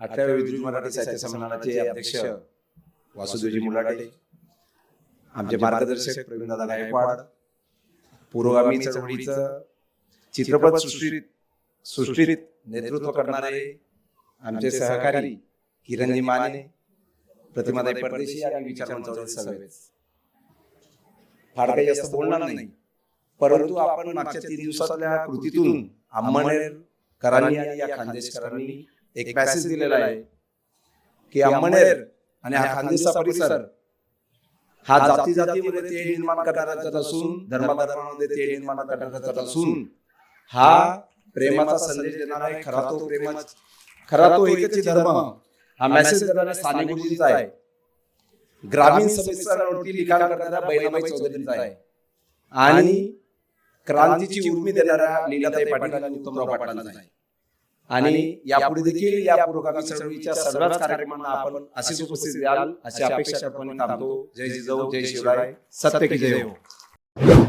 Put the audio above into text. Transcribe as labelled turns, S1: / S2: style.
S1: अठराव्या विद्रुज मराठी साहित्य संमेलनाचे अध्यक्ष वासुदेवजी मुलाटे आमचे मार्गदर्शक प्रवीणदादा गायकवाड पुरोगामी चळवळीचं चित्रपट सृष्टीत सृष्टीत नेतृत्व करणारे आमचे सहकारी किरणजी माने प्रतिमाताई परदेशी आणि विचार मंचावरील सर्वेच फार काही जास्त बोलणार नाही. परंतु आपण मागच्या तीन दिवसातल्या कृतीतून अंमळनेर करांनी आणि या खानदेशकरांनी एक पॅसेज दिलेला आहे. की अंमळनेर आणि हा खानदेशचा परिसर. हा जाती जातीमध्ये ते निर्माण करणारा नसून धर्माधर्मामध्ये ते निर्माण करणारा नसून हा प्रेमाचा संदेश देणारा आहे खरा तो प्रेमा खरा तो एकच धर्म. हा मेसेज देणारा स्थानिक गुरुजींचा आहे. ग्रामीण समस्यांवरती लिखाण करणाऱ्या बहिणाबाई चौधरींचा आहे. आणि क्रांतीची उर्मी देणाऱ्या लीलाताई पाटील आणि उत्तमराव पाटलांचा आहे. आणि यापुढे देखील या पुरोगामी चळवळीच्या सर्वच कार्यक्रमांना आपण अशीच उपस्थित द्याल अशी अपेक्षा आपण थांबतो जय जिजाऊ जय शिवराय. सत्य की जय हो.